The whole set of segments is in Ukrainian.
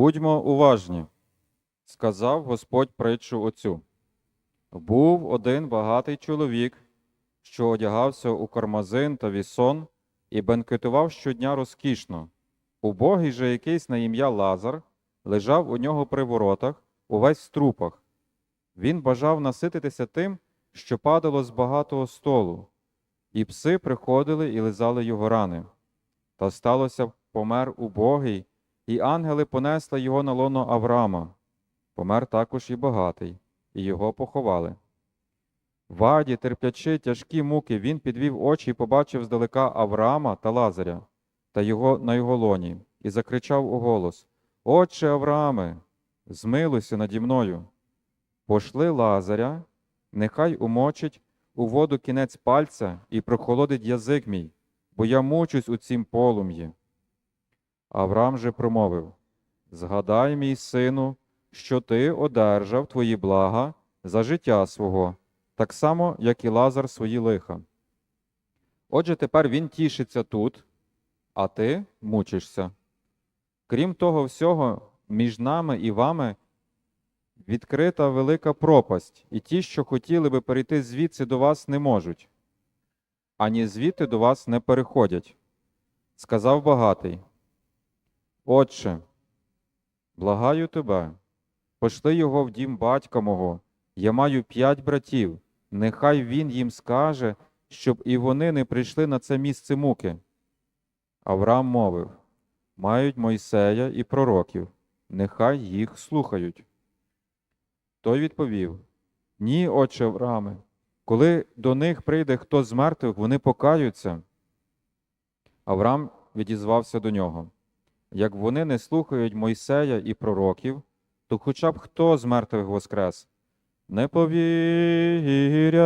Будьмо уважні, сказав Господь притчу оцю. Був один багатий чоловік, що одягався у кармазин та вісон і бенкетував щодня розкішно. Убогий же якийсь на ім'я Лазар лежав у нього при воротах, увесь в струпах. Він бажав насититися тим, що падало з багатого столу, і пси приходили і лизали його рани. Та сталося, помер убогий, і ангели понесли його на лоно Авраама. Помер також і багатий, і його поховали. Ваді, терплячи тяжкі муки, він підвів очі і побачив здалека Авраама та Лазаря та його на його лоні, і закричав у голос: Отче Аврааме, змилуйся наді мною. Пошли Лазаря, нехай умочить у воду кінець пальця і прохолодить язик мій, бо я мучусь у цім полум'ї. Авраам же промовив: Згадай, мій сину, що ти одержав твої блага за життя свого, так само, як і Лазар свої лиха. Отже, тепер він тішиться тут, а ти мучишся. Крім того всього, між нами і вами відкрита велика пропасть, і ті, що хотіли би перейти звідси до вас, не можуть, ані звідти до вас не переходять. Сказав багатий. Отче, благаю тебе, пошли його в дім батька мого. Я маю п'ять братів. Нехай він їм скаже, щоб і вони не прийшли на це місце муки. Авраам мовив: Мають Мойсея і пророків, нехай їх слухають. Той відповів: Ні, отче Аврааме, коли до них прийде хто з мертвих, вони покаються. Авраам відізвався до нього. Як вони не слухають Мойсея і пророків, то хоча б хто з мертвих воскрес? Не повірять.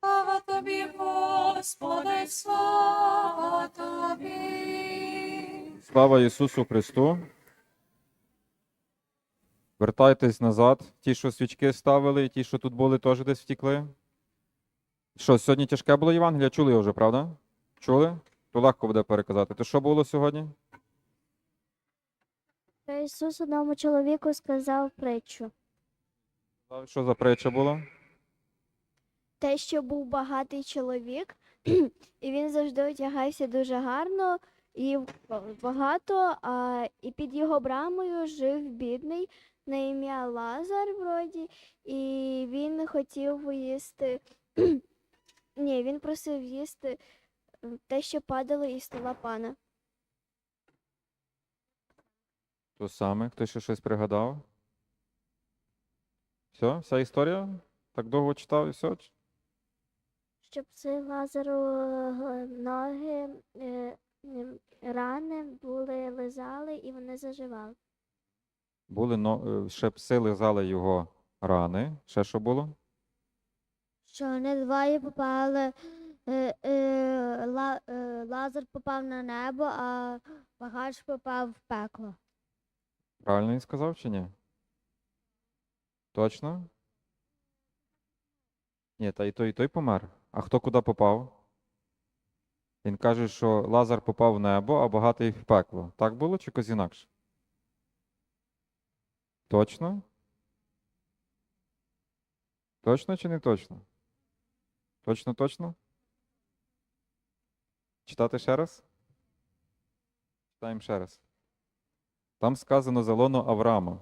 Слава тобі, Господи, слава тобі. Слава Ісусу Христу. Вертайтесь назад. Ті, що свічки ставили, і ті, що тут були, теж десь втікли. Що, сьогодні тяжке було Євангелія? Чули його вже, правда? Чули? То легко буде переказати. То що було сьогодні? Та Ісус одному чоловіку сказав притчу. Що за притча була? Те, що був багатий чоловік, і він завжди одягався дуже гарно і багато, а і під його брамою жив бідний на ім'я Лазар вроді, і він хотів їсти. Ні, він просив їсти те, що падало із стола пана. То саме, хто ще щось пригадав? Все, вся історія? Так довго читав і все? Щоб цей Лазару е, ноги, е, рани були лизали і вони заживали. Були но... ще пси лизали його рани. Ще що було? Що вони двоє попали, е, е, ла, е, Лазар попав на небо, а багач попав в пекло. Правильно він сказав чи ні? Точно? Ні, та і той, і той помер. А хто куди попав? Він каже, що Лазар попав в небо, а багатий в пекло. Так було чи якось інакше? Точно? Точно чи не точно? Точно, точно? Читати ще раз? Читаємо ще раз. Там сказано за лоно Авраама.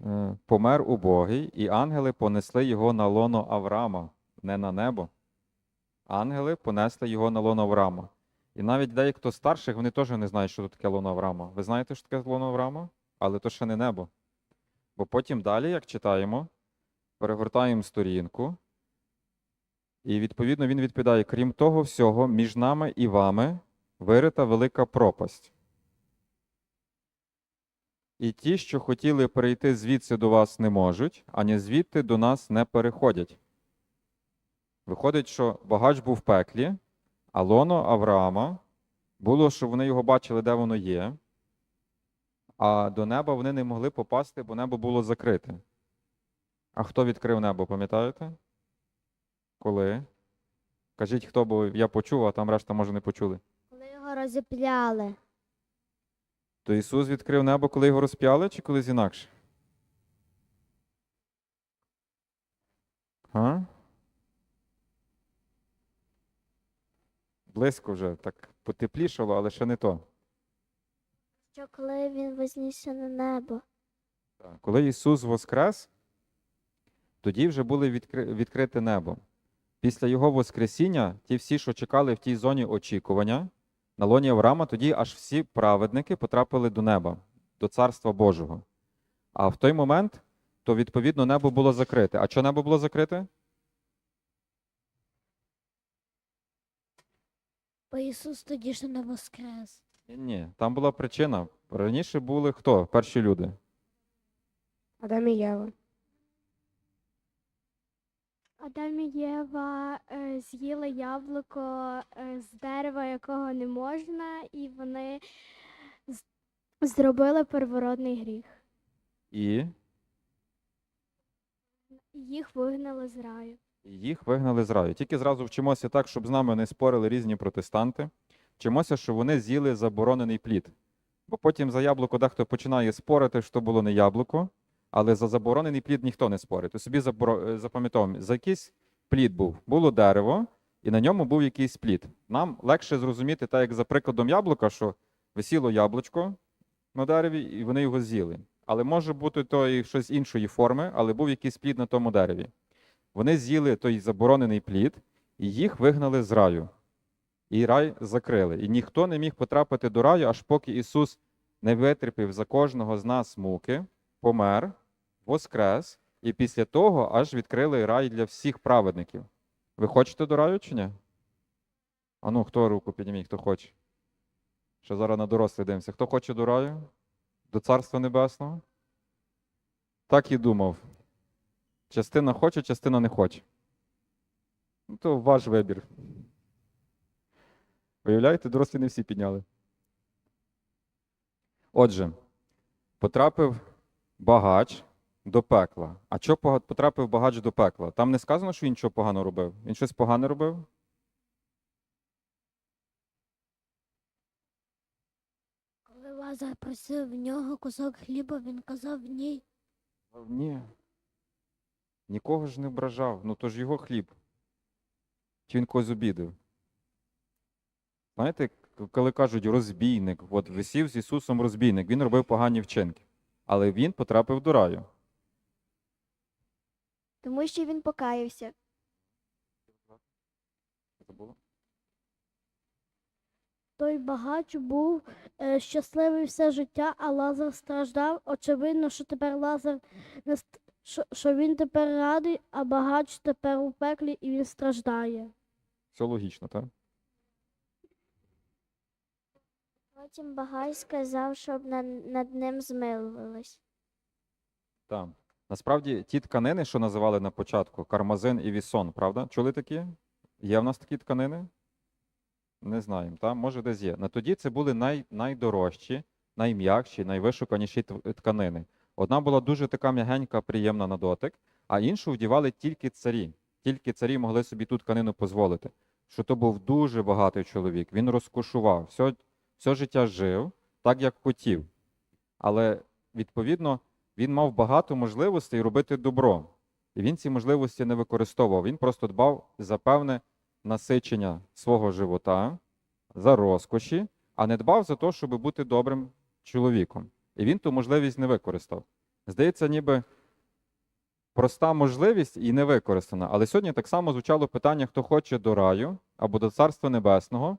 Е, Помер убогий, і ангели понесли його на лоно Авраама, не на небо. Ангели понесли його на лоно Авраама. І навіть деякі старших, вони теж не знають, що таке лоно Авраама. Ви знаєте, що таке лоно Авраама? Але то ще не небо. Бо потім далі, як читаємо, перегортаємо сторінку, і відповідно він відповідає: крім того всього, між нами і вами вирита велика пропасть. І ті, що хотіли перейти звідси до вас, не можуть, ані звідти до нас не переходять. Виходить, що багач був в пеклі, а лоно Авраама було, що вони його бачили, де воно є, а до неба вони не могли попасти, бо небо було закрите. А хто відкрив небо, пам'ятаєте? Коли? Кажіть, хто, бо я почув, а там решта, може, не почули. Його розіп'яли. То Ісус відкрив небо, коли його розп'яли, чи колись інакше? А? Близько вже, так потеплішало, але ще не то. Що коли він вознісся на небо? Так. Коли Ісус воскрес, тоді вже було відкри... відкрите небо. Після Його Воскресіння, ті всі, що чекали в тій зоні очікування, на лоні Авраама, тоді аж всі праведники потрапили до неба, до Царства Божого. А в той момент, то відповідно небо було закрите. А що небо було закрите? Бо Ісус тоді ще не воскрес. Ні, Ні, там була причина. Раніше були хто? Перші люди. Адам і Єва. Адам і Єва е, з'їли яблуко е, з дерева, якого не можна, і вони з- зробили первородний гріх. І Їх вигнали з раю. Їх вигнали з раю. Тільки зразу вчимося так, щоб з нами не спорили різні протестанти. Вчимося, що вони з'їли заборонений плід. Бо потім за яблуко дехто починає спорити, що було не яблуко, але за заборонений плід ніхто не спорить. То собі е, запам'ятовуємо, за якийсь плід був. Було дерево, і на ньому був якийсь плід. Нам легше зрозуміти, так як за прикладом яблука, що висіло яблучко на дереві, і вони його з'їли. Але може бути то і щось іншої форми, але був якийсь плід на тому дереві. Вони з'їли той заборонений плід, і їх вигнали з раю. І рай закрили. І ніхто не міг потрапити до раю, аж поки Ісус не витерпів за кожного з нас муки, помер, воскрес, і після того аж відкрили рай для всіх праведників. Ви хочете до раю чи ні? А ну, хто руку підніміть, хто хоче? Що зараз на дорослих дивимося. Хто хоче до раю? До Царства Небесного? Так і думав. Частина хоче, частина не хоче. Ну, то ваш вибір. Виявляєте, дорослі не всі підняли. Отже, потрапив багач до пекла. А пога- потрапив багач до пекла? Там не сказано, що він нічого погано робив. Він щось погане робив? Коли Лазар просив в нього кусок хліба, він казав ні. Ні. Нікого ж не ображав. Ну то ж його хліб. Чи він когось обідав? Знаєте, коли кажуть розбійник, от висів з Ісусом розбійник, він робив погані вчинки. Але він потрапив до раю. Тому що він покаявся. Той багач був е, щасливий все життя, а Лазар страждав. Очевидно, що тепер Лазар не ст- що, що він тепер радий, а багач тепер у пеклі і він страждає. Все логічно, так? Потім багай сказав, щоб над, над ним змилувались. Так. Насправді, ті тканини, що називали на початку, кармазин і вісон, правда? Чули такі? Є в нас такі тканини? Не знаємо, так? Може, десь є. На тоді це були най, найдорожчі, найм'якші, найвишуканіші тканини. Одна була дуже така м'ягенька, приємна на дотик, а іншу вдівали тільки царі. Тільки царі могли собі ту тканину дозволити. Що то був дуже багатий чоловік. Він розкошував, все, все життя жив так, як хотів. Але відповідно він мав багато можливостей робити добро. І він ці можливості не використовував. Він просто дбав за певне насичення свого живота, за розкоші, а не дбав за те, щоб бути добрим чоловіком. І він ту можливість не використав. Здається, ніби проста можливість і не використана. Але сьогодні так само звучало питання, хто хоче до раю або до Царства Небесного.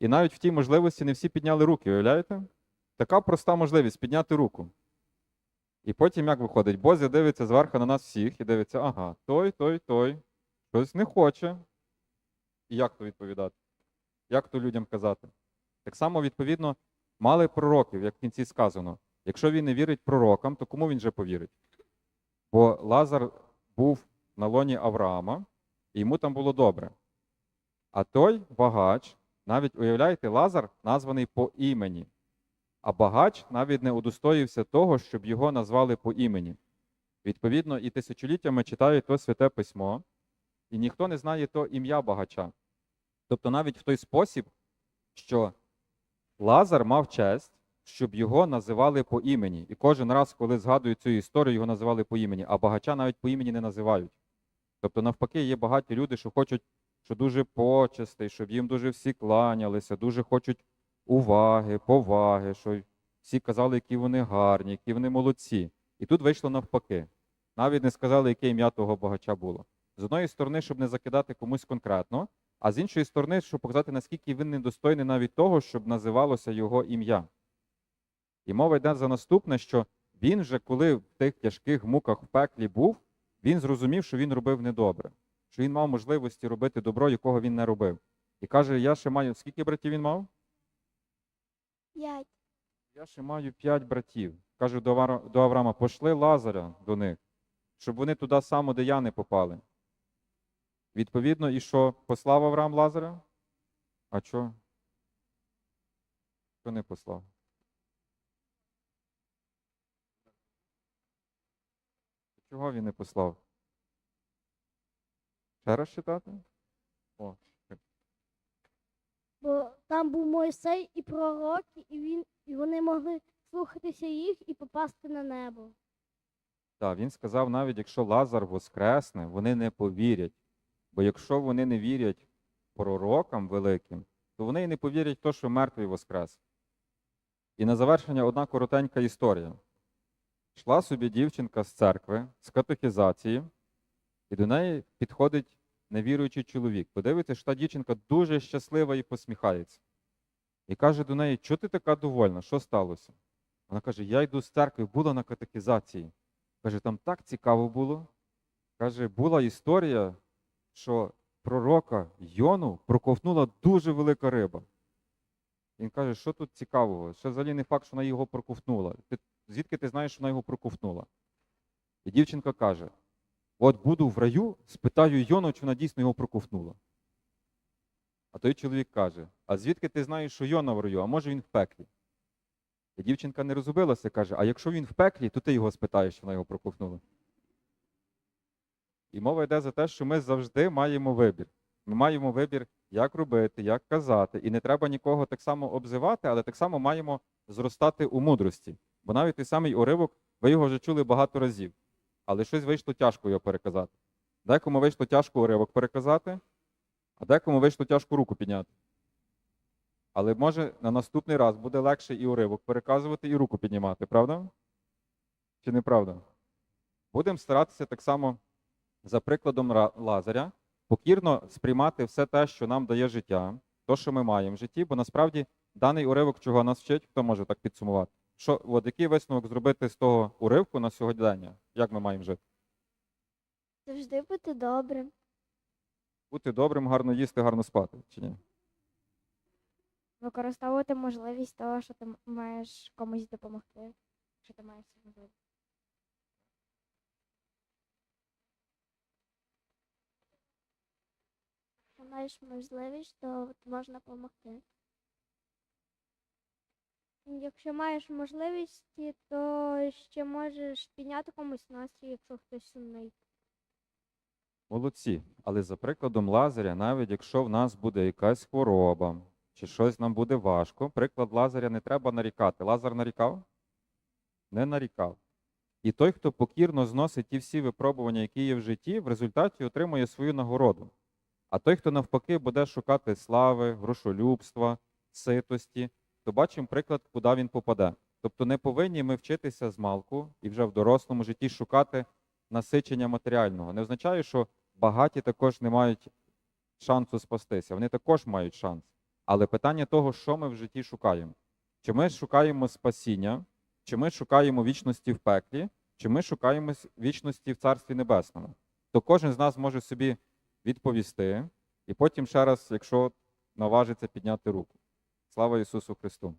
І навіть в тій можливості не всі підняли руки, уявляєте? Така проста можливість підняти руку. І потім як виходить? Бозя дивиться зверху на нас всіх і дивиться, ага, той, той, той, щось не хоче. І як то відповідати? Як то людям казати? Так само, відповідно, мали пророків, як в кінці сказано. Якщо він не вірить пророкам, то кому він же повірить? Бо Лазар був на лоні Авраама, і йому там було добре. А той багач, навіть уявляєте, Лазар названий по імені. А багач навіть не удостоївся того, щоб його назвали по імені. Відповідно, і тисячоліттями читають то святе письмо, і ніхто не знає то ім'я багача. Тобто навіть в той спосіб, що Лазар мав честь, щоб його називали по імені. І кожен раз, коли згадують цю історію, його називали по імені, а багача навіть по імені не називають. Тобто, навпаки, є багаті люди, що хочуть, що дуже почестей, щоб їм дуже всі кланялися, дуже хочуть уваги, поваги, що всі казали, які вони гарні, які вони молодці. І тут вийшло навпаки. Навіть не сказали, яке ім'я того багача було. З одної сторони, щоб не закидати комусь конкретно, а з іншої сторони, щоб показати, наскільки він недостойний навіть того, щоб називалося його ім'я. І мова йде за наступне, що він же, коли в тих тяжких муках в пеклі був, він зрозумів, що він робив недобре, що він мав можливості робити добро, якого він не робив. І каже: Я ще маю. Скільки братів він мав? П'ять. Я ще маю п'ять братів. Каже до, Авра- Авраама, пошли Лазаря до них, щоб вони туди само, де я не попали. Відповідно, і що послав Авраам Лазаря? А що? Що не послав? Чого він не послав? Ще раз читати? О, Бо там був Мойсей і пророки, і він і вони могли слухатися їх і попасти на небо. Так, він сказав, навіть якщо Лазар воскресне, вони не повірять. Бо якщо вони не вірять пророкам великим, то вони і не повірять в те, що мертвий воскрес. І на завершення одна коротенька історія. Йшла собі дівчинка з церкви, з катехізації, і до неї підходить невіруючий чоловік. Подивиться, що та дівчинка дуже щаслива і посміхається. І каже до неї, чого ти така довольна? Що сталося? Вона каже: Я йду з церкви, була на катехізації. Каже, там так цікаво було. Каже, була історія, що пророка Йону проковтнула дуже велика риба. Він каже, що тут цікавого? Ще взагалі не факт, що вона його проковтнула. Ти, звідки ти знаєш, що вона його проковтнула? І дівчинка каже: от буду в раю, спитаю Йону, чи вона дійсно його проковтнула. А той чоловік каже: А звідки ти знаєш, що Йона в раю, а може він в пеклі? І дівчинка не розгубилася, каже: А якщо він в пеклі, то ти його спитаєш, чи вона його проковтнула. І мова йде за те, що ми завжди маємо вибір. Ми маємо вибір, як робити, як казати. І не треба нікого так само обзивати, але так само маємо зростати у мудрості. Бо навіть той самий уривок, ви його вже чули багато разів, але щось вийшло тяжко його переказати. Декому вийшло тяжко уривок переказати, а декому вийшло тяжко руку підняти. Але може на наступний раз буде легше і уривок переказувати, і руку піднімати, правда? Чи не правда? Будемо старатися так само, за прикладом Лазаря, покірно сприймати все те, що нам дає життя, то, що ми маємо в житті, бо насправді даний уривок чого нас вчить, хто може так підсумувати? Що, от який висновок зробити з того уривку на сьогодення? Як ми маємо жити? Завжди бути добрим. Бути добрим, гарно їсти, гарно спати, чи ні? використовувати можливість того, що ти маєш комусь допомогти, що ти маєш можливість. Якщо маєш можливість, то можна допомогти. Якщо маєш можливості, то ще можеш підняти комусь настрій, якщо хтось сумний. Молодці. Але за прикладом Лазаря, навіть якщо в нас буде якась хвороба, чи щось нам буде важко, приклад Лазаря не треба нарікати. Лазар нарікав? Не нарікав. І той, хто покірно зносить ті всі випробування, які є в житті, в результаті отримує свою нагороду. А той, хто навпаки буде шукати слави, грошолюбства, ситості, то бачимо приклад, куди він попаде. Тобто не повинні ми вчитися з малку і вже в дорослому житті шукати насичення матеріального. Не означає, що багаті також не мають шансу спастися. Вони також мають шанс. Але питання того, що ми в житті шукаємо. Чи ми шукаємо спасіння, чи ми шукаємо вічності в пеклі, чи ми шукаємо вічності в Царстві Небесному. То кожен з нас може собі відповісти, і потім ще раз, якщо наважиться підняти руку. Слава Ісусу Христу!